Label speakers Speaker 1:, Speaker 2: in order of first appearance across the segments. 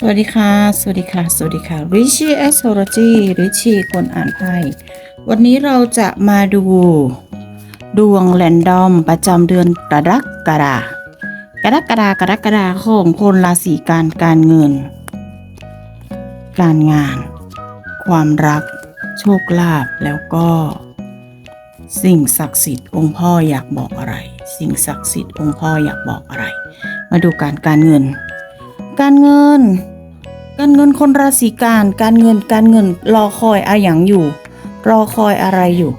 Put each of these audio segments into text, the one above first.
Speaker 1: สวัสดีค่ะ สวัสดีค่ะ สวัสดีค่ะ Richie Astrology Richie คนอ่านไพ่วันนี้เราจะมาดู ดวงแรนดอมประจำเดือนกรกฎากรกฎากรกฎาของคนราศีการการเงิน การงาน ความรัก โชคลาภแล้วก็ สิ่งศักดิ์สิทธิ์องค์พ่ออยากบอกอะไร สิ่งศักดิ์สิทธิ์องค์พ่ออยากบอกอะไร มาดูการการเงิน การเงิน การเงินคนราศีการการเงินการเงินรอคอยอะไรอย่างอยู่ รอคอยอะไรอยู่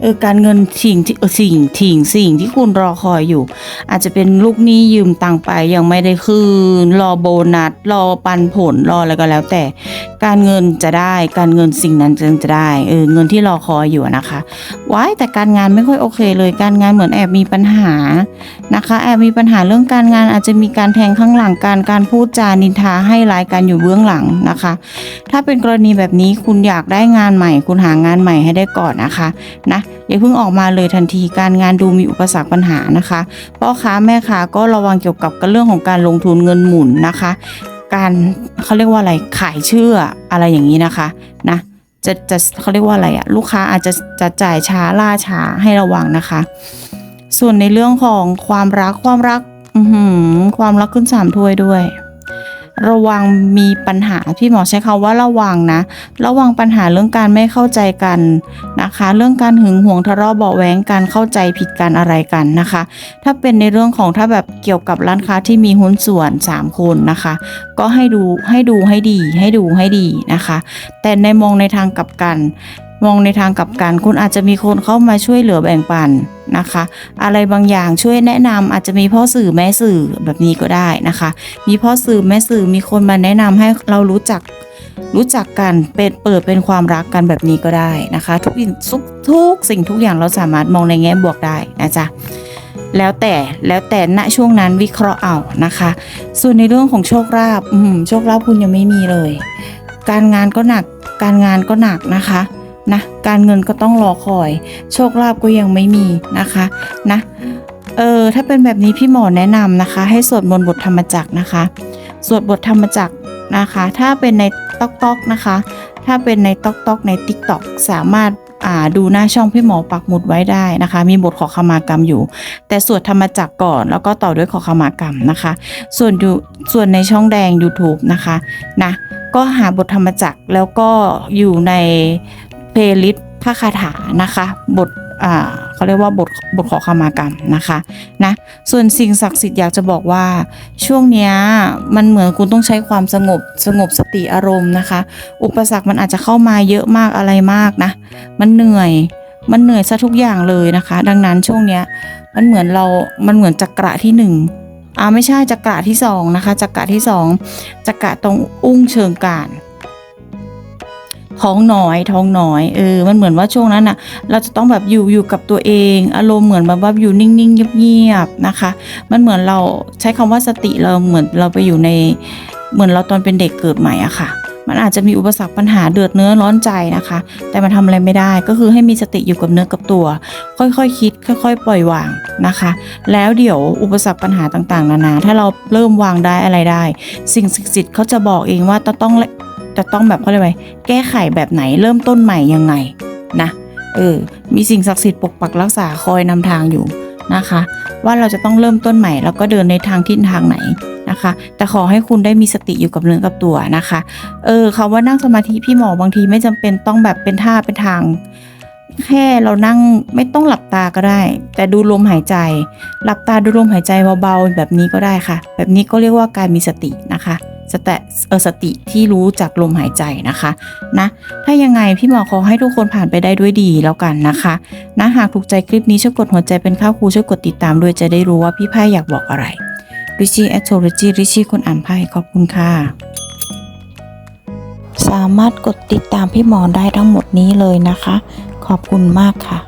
Speaker 1: เออการเงินสิ่งที่สิ่งทิ้งสิ่งที่คุณรอคอยอยู่ อาจจะเป็นลูกหนี้ยืมตังไปยังไม่ได้คืนรอโบนัสรอปันผลรออะไรก็แล้ว แต่ การเงินจะได้การเงินสิ่งนั้นจึงจะได้เออเงินที่รอคอยอยู่นะคะว้ายแต่การงานไม่ค่อยโอเคเลยการงานเหมือนแอบมีปัญหานะคะ แอบมีปัญหาเรื่องการงานอาจจะมีการแทงข้างหลังการการพูดจานินทาให้รายการอยู่เบื้องหลังนะคะ ถ้าเป็นกรณีแบบนี้คุณอยากได้งานใหม่ คุณหางานใหม่ให้ได้ก่อนนะคะนะอย่าเพิ่งออกมาเลยทันทีการงานดูมีอุปสรรคปัญหานะคะพ่อค้าแม่ค้าก็ระวังเกี่ยวกับเรื่องของการลงทุนเงินหมุนนะคะ การเขาเรียกว่าอะไรขายเชื่ออะไรอย่างนี้นะคะนะจะจะเขาเรียกว่าอะไรอะลูกค้าอาจจะจะจ่ายช้าล่าช้าให้ระวังนะคะ ส่วนในเรื่องของความรักความรักความรักขึ้นสามถ้วยด้วย ระวังมีปัญหาพี่หมอใช้คำว่าระวังนะ ระวังปัญหาเรื่องการไม่เข้าใจกันนะคะ เรื่องการหึงหวงทะเลาะเบาะแวงการเข้าใจผิดกันอะไรกันนะคะ ถ้าเป็นในเรื่องของถ้าแบบเกี่ยวกับร้านค้าที่มีหุ้นส่วน 3 คนนะคะ ก็ให้ดูให้ดูให้ดี ให้ดูให้ดีนะคะ แต่ในมองในทางกลับกัน มองในทางกลับกันคุณอาจจะมีคนเข้ามาช่วยเหลือแบ่งปัน นะคะ อะไรบางอย่างช่วยแนะนำอาจจะมีพ่อสื่อแม่สื่อแบบนี้ก็ได้นะคะ มีพ่อสื่อแม่สื่อมีคนมาแนะนำให้เรารู้จักรู้จักกันเป็นเปิดเป็นความรักกันแบบนี้ก็ได้นะคะ ทุกสิ่งทุกทุกสิ่งทุกอย่างเราสามารถมองในแง่บวกได้นะจ๊ะแล้วแต่แล้วแต่ณช่วงนั้นวิเคราะห์เอานะคะ ส่วนในเรื่องของโชคลาภโชคลาภคุณยังไม่มีเลย การงานก็หนักการงานก็หนักนะคะ นะการเงินก็ต้องรอคอย โชคลาภก็ยังไม่มีนะคะนะเออถ้าเป็นแบบนี้พี่หมอแนะนำนะคะ ให้สวดมนต์บทธรรมจักรนะคะ สวดบทธรรมจักรนะคะ ถ้าเป็นในต๊อกต๊อกนะคะ ถ้าเป็นในต๊อกต๊อกในติ๊กต็อกสามารถอ่าดูหน้าช่องพี่หมอปักหมุดไว้ได้นะคะ มีบทขอขมากรรมอยู่ แต่สวดธรรมจักรก่อน แล้วก็ต่อด้วยขอขมากรรมนะคะ ส่วนดูส่วนในช่องแดง YouTube นะคะนะก็หาบทธรรมจักรแล้วก็อยู่ใน เพลิสต์พระคาถานะคะ บทเขาเรียกว่าบทบทขอขมากรรมนะคะนะส่วนสิ่งศักดิ์สิทธิ์อยากจะบอกว่าช่วงเนี้ยมันเหมือนคุณต้องใช้ความสงบสงบสติอารมณ์นะคะ อุปสรรคมันอาจจะเข้ามาเยอะมากอะไรมากนะ มันเหนื่อยมันเหนื่อยซะทุกอย่างเลยนะคะ ดังนั้นช่วงเนี้ยมันเหมือนเรา มันเหมือนจักระที่หนึ่งอ่าไม่ใช่จักระที่สองนะคะจักระที่สองจักระตรงอุ้งเชิงการ ท้องน้อยท้องน้อยเออมันเหมือนว่าช่วงนั้นน่ะ เราจะต้องแบบอยู่อยู่กับตัวเอง อารมณ์เหมือนแบบว่าอยู่นิ่งๆเงียบๆนะคะ มันเหมือนเราใช้คำว่าสติเราเหมือนเราไปอยู่ในเหมือนเราตอนเป็นเด็กเกิดใหม่อะค่ะ มันอาจจะมีอุปสรรคปัญหาเดือดเนื้อร้อนใจนะคะ แต่มันทำอะไรไม่ได้ก็คือให้มีสติอยู่กับเนื้อกับตัว ค่อยๆคคิด ค่อย ๆ ปล่อยวางนะคะ แล้วเดี๋ยวอุปสรรคปัญหาต่างๆ นานา ถ้าเราเริ่มวางได้อะไรได้ สิ่งศักดิ์สิทธิ์เขาจะบอกเองว่าต้อง จะต้องแบบเขาเรียกว่าแก้ไขแบบไหนเริ่มต้นใหม่ยังไงนะเออมีสิ่งศักดิ์สิทธิ์ปกปักรักษาคอยนำทางอยู่นะคะ ว่าเราจะต้องเริ่มต้นใหม่ แล้วก็เดินในทางทิศทางไหนนะคะ แต่ขอให้คุณได้มีสติอยู่กับเนื้อกับตัวนะคะเออคำว่านั่งสมาธิพี่หมอบางทีไม่จำเป็นต้องแบบเป็นท่าเป็นทางแค่เรานั่งไม่ต้องหลับตาก็ได้ แต่ดูลมหายใจ หลับตาดูลมหายใจเบาๆแบบนี้ก็ได้ค่ะ แบบนี้ก็เรียกว่าการมีสตินะคะ สตเอสติที่รู้จากลมหายใจนะคะนะถ้ายังไงพี่หมอขอให้ทุกคนผ่านไปได้ด้วยดีแล้วกันนะคะนะหากถูกใจคลิปนี้ช่วยกดหัวใจเป็นข้าวครูช่วยกดติดตามด้วยจะได้รู้ว่าพี่ไพ่อยากบอกอะไรริชี่แอ t โ o รจีริชี่คนอ่านไพ่ขอบคุณค่ะ สามารถกดติดตามพี่หมอได้ทั้งหมดนี้เลยนะคะ ขอบคุณมากค่ะ